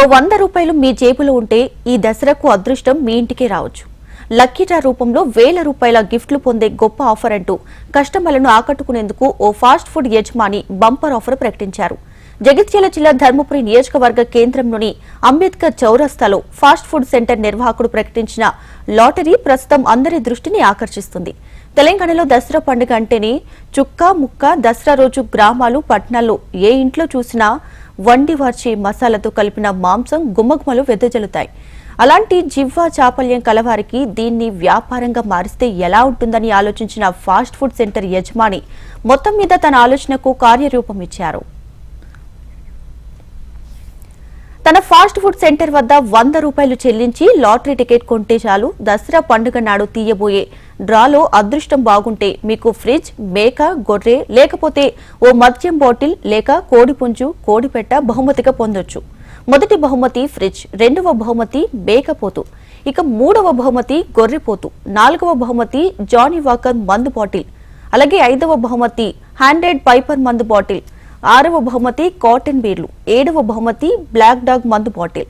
ఓ వంద రూపాయలు మీ జేబులో ఉంటే ఈ దసరాకు అదృష్టం మీ ఇంటికే రావచ్చు. లక్కీటా రూపంలో వేల రూపాయల గిఫ్ట్లు పొందే గొప్ప ఆఫర్ అంటూ కస్టమర్లను ఆకట్టుకునేందుకు ఓ ఫాస్ట్ ఫుడ్ యజమాని బంపర్ ఆఫర్ ప్రకటించారు. జగిత్యాల జిల్లా ధర్మపురి నియోజకవర్గ కేంద్రంలోని అంబేద్కర్ చౌరస్తాలో ఫాస్ట్ ఫుడ్ సెంటర్ నిర్వాహకుడు ప్రకటించిన లాటరీ ప్రస్తుతం అందరి దృష్టిని ఆకర్షిస్తుంది. తెలంగాణలో దసరా పండుగ అంటేనే చుక్క ముక్క దసరా రోజు గ్రామాలు పట్టణాల్లో ఏ ఇంట్లో చూసినా వండి వార్చి మసాలాతో కలిపిన మాంసం గుమ్మగుమలు వెదజల్లుతాయి. అలాంటి జివ్వా చాపల్యం కలవారికి దీన్ని వ్యాపారంగా మారిస్తే ఎలా ఉంటుందని ఆలోచించిన ఫాస్ట్ ఫుడ్ సెంటర్ యజమాని మొత్తం మీద తన ఆలోచనకు కార్యరూపం ఇచ్చారు. తన ఫాస్ట్ ఫుడ్ సెంటర్ వద్ద వంద రూపాయలు చెల్లించి లాటరీ టికెట్ కొంటే చాలు. దసరా పండుగ నాడు తీయబోయే డ్రాలో అదృష్టం బాగుంటే మీకు ఫ్రిడ్జ్ మేక గొర్రె లేకపోతే ఓ మద్యం బాటిల్ లేక కోడిపుంజు కోడిపెట్ట బహుమతిగా పొందొచ్చు. మొదటి బహుమతి ఫ్రిడ్జ్ రెండవ బహుమతి మేకపోతు ఇక మూడవ బహుమతి గొర్రెపోతు నాలుగవ బహుమతి జానీ వాకర్ మందు బాటిల్. అలాగే ఐదవ బహుమతి హ్యాండెడ్ పైపర్ మందు బాటిల్. ఆరవ బహుమతి కాటన్ బీర్లు ఏడవ బహుమతి బ్లాక్ డాగ్ మందు బాటిల్.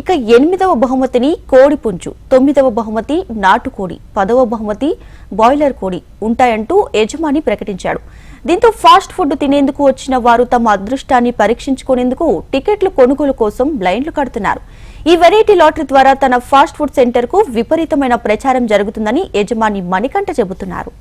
ఇక ఎనిమిదవ బహుమతిని కోడి పుంజు తొమ్మిదవ బహుమతి నాటుకోడి పదవ బహుమతి బాయిలర్ కోడి ఉంటాయంటూ యజమాని ప్రకటించాడు. దీంతో ఫాస్ట్ ఫుడ్ తినేందుకు వచ్చిన వారు తమ అదృష్టాన్ని పరీక్షించుకునేందుకు టికెట్లు కొనుగోలు కోసం బ్లైండ్లు కడుతున్నారు. ఈ వెరైటీ లాటరీ ద్వారా తన ఫాస్ట్ ఫుడ్ సెంటర్కు విపరీతమైన ప్రచారం జరుగుతుందని యజమాని మణికంఠ చెబుతున్నారు.